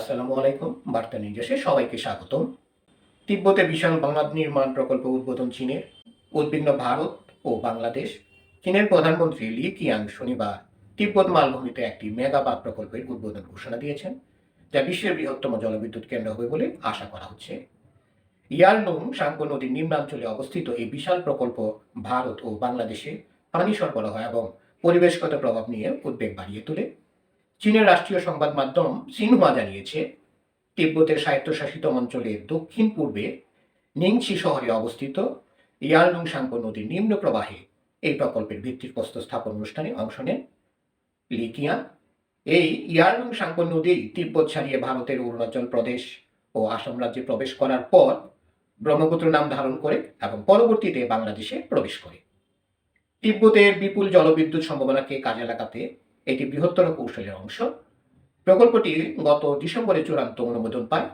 আসসালামু আলাইকুম, বার্তা নির্দেশে সবাইকে স্বাগতম। তিব্বতে বিশাল বাংলাদ নির্মাণ প্রকল্প উদ্বোধন চীনের। উদ্বিগ্ন ভারত ও বাংলাদেশ, চীনের প্রধানমন্ত্রী লি কিয়াং শনিবার তিব্বত মালভূমিতে একটি মেগাবাদ প্রকল্পের উদ্বোধন ঘোষণা দিয়েছেন, যা বিশ্বের বৃহত্তম জলবিদ্যুৎ কেন্দ্র হবে বলে আশা করা হচ্ছে। ইয়ারলুং সাঙ্কো নদীর নিম্নাঞ্চলে অবস্থিত এই বিশাল প্রকল্প ভারত ও বাংলাদেশে পানি সরবরাহ এবং পরিবেশগত প্রভাব নিয়ে উদ্বেগ বাড়িয়ে তোলে। চীনের রাষ্ট্রীয় সংবাদ মাধ্যম সিনহুয়া জানিয়েছে, তিব্বতের স্বায়ত্তশাসিত অঞ্চলের দক্ষিণ পূর্বে নিংছি শহরে অবস্থিত ইয়ারলুং সাঙ্কো নদীর নিম্ন প্রবাহে এই প্রকল্পের ভিত্তিপ্রস্তর স্থাপন অনুষ্ঠানে অংশ নেন লিকিয়া এই ইয়ারলুং সাঙ্কো নদী তিব্বত ছাড়িয়ে ভারতের অরুণাচল প্রদেশ ও আসাম রাজ্যে প্রবেশ করার পর ব্রহ্মপুত্র নাম ধারণ করে এবং পরবর্তীতে বাংলাদেশে প্রবেশ করে। তিব্বতের বিপুল জলবিদ্যুৎ সম্ভাবনাকে কাজে লাগাতে এটি বৃহত্তর কৌশলের অংশ। প্রকল্পটি গত ডিসেম্বরে চূড়ান্ত অনুমোদন পায়।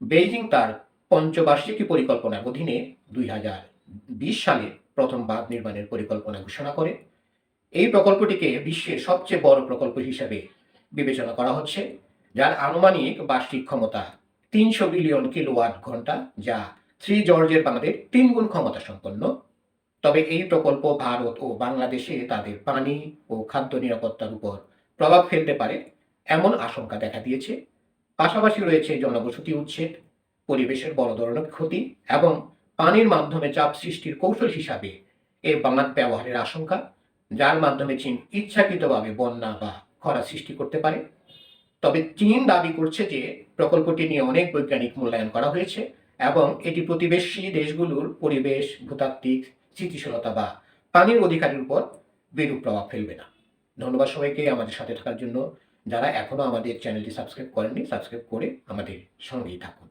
বেইজিং তার পঞ্চবার্ষিকী পরিকল্পনার অধীনে দুই হাজার বিশ সালে প্রথম বাঁধ নির্মাণের পরিকল্পনা ঘোষণা করে। এই প্রকল্পটিকে বিশ্বের সবচেয়ে বড় প্রকল্প হিসাবে বিবেচনা করা হচ্ছে, যার আনুমানিক বার্ষিক ক্ষমতা তিনশো বিলিয়ন কিলোওয়াট ঘণ্টা, যা থ্রি জর্জের বাঁধের তিন গুণ ক্ষমতা সম্পন্ন। তবে এই প্রকল্প ভারত ও বাংলাদেশে তাদের পানি ও খাদ্য নিরাপত্তার উপর প্রভাব ফেলতে পারে এমন আশঙ্কা দেখা দিয়েছে। পাশাপাশি রয়েছে জনবসতি উচ্ছেদ, পরিবেশের বড় ধরনের ক্ষতি এবং পানির মাধ্যমে চাপ সৃষ্টির কৌশল হিসাবে এ বাঁধ ব্যবহারের আশঙ্কা, যার মাধ্যমে চীন ইচ্ছাকৃতভাবে বন্যা বা খরা সৃষ্টি করতে পারে। তবে চীন দাবি করছে যে প্রকল্পটি নিয়ে অনেক বৈজ্ঞানিক মূল্যায়ন করা হয়েছে এবং এটি প্রতিবেশী দেশগুলোর পরিবেশ, ভূতাত্ত্বিক স্থিতিশীলতা বা পানির অধিকারের উপর বিরূপ প্রভাব ফেলবে না। ধন্যবাদ সবাইকে আমাদের সাথে থাকার জন্য। যারা এখনও আমাদের চ্যানেলটি সাবস্ক্রাইব করেননি, সাবস্ক্রাইব করে আমাদের সঙ্গেই থাকুন।